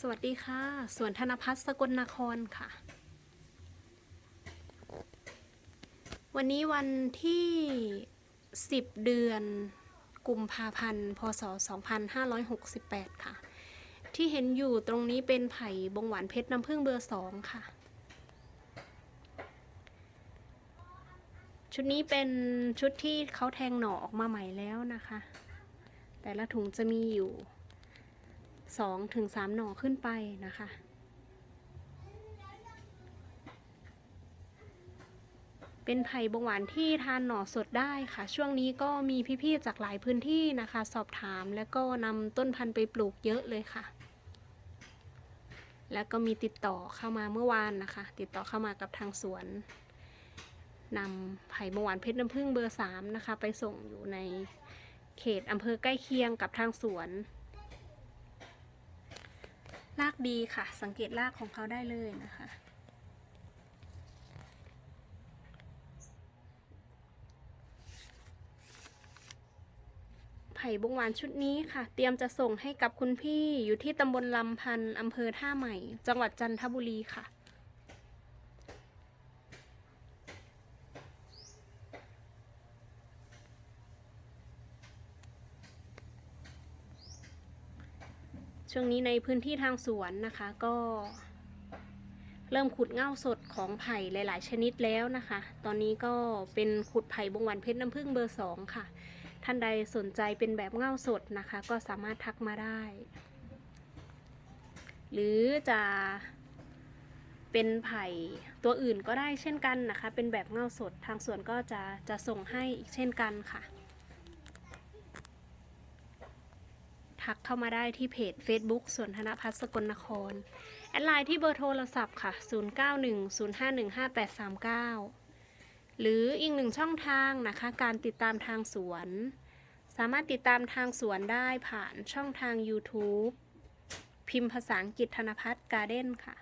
สวัสดีค่ะ สวนธนพัฒน์สกลนครค่ะ วันนี้วันที่ 10 เดือนกุมภาพันธ์ พศ 2568 ค่ะ ที่เห็นอยู่ตรงนี้เป็นไผ่บงหวานเพชรน้ำผึ้งเบอร์สองค่ะ ชุดนี้เป็นชุดที่เขาแทงหน่อออกมาใหม่แล้วนะคะ แต่ละถุงจะมีอยู่ สองถึงสามหน่อขึ้นไปนะคะ เป็นไผ่บงหวานที่ทานหน่อสดได้ค่ะ ช่วงนี้ก็มีพี่ๆจากหลายพื้นที่นะคะ สอบถามแล้วก็นำต้นพันธุ์ไปปลูกเยอะเลยค่ะ แล้วก็มีติดต่อเข้ามาเมื่อวานนะคะ ติดต่อเข้ามากับทางสวนนำไผ่บงหวานเพชรน้ำผึ้งเบอร์สามนะคะ ไปส่งอยู่ในเขตอำเภอใกล้เคียงกับทางสวน ลากดีค่ะ สังเกตลากของเขาได้เลยนะคะ ไผ่บงหวานชุดนี้ค่ะ เตรียมจะส่งให้กับคุณพี่อยู่ที่ตำบลลำพันธ์อำเภอท่าใหม่ จังหวัดจันทบุรีค่ะ ช่วงนี้ในพื้นที่ทางสวนนะคะก็ เริ่มขุดเง่าสดของไผ่หลาย ๆ ชนิดแล้วนะคะ ตอนนี้ก็เป็นขุดไผ่บงหวันเพชรน้ำผึ้งเบอร์สองค่ะ ท่านใดสนใจเป็นแบบเง่าสดนะคะ ก็สามารถทักมาได้ หรือจะเป็นไผ่ตัวอื่นก็ได้เช่นกันนะคะ เป็นแบบเง่าสดทางสวนก็จะจะส่งให้อีกเช่นกันค่ะ ทักเข้ามาได้ที่เพจ Facebook สวนธนพัฒน์สกลนคร แอดไลน์ที่เบอร์โทรศัพท์ค่ะ 0910515839 หรืออีกหนึ่งช่องทางนะคะ การติดตามทางสวน สามารถติดตามทางสวนได้ผ่านช่องทาง YouTube พิมพ์ภาษาอังกฤษธนพัฒน์การ์เด้นค่ะ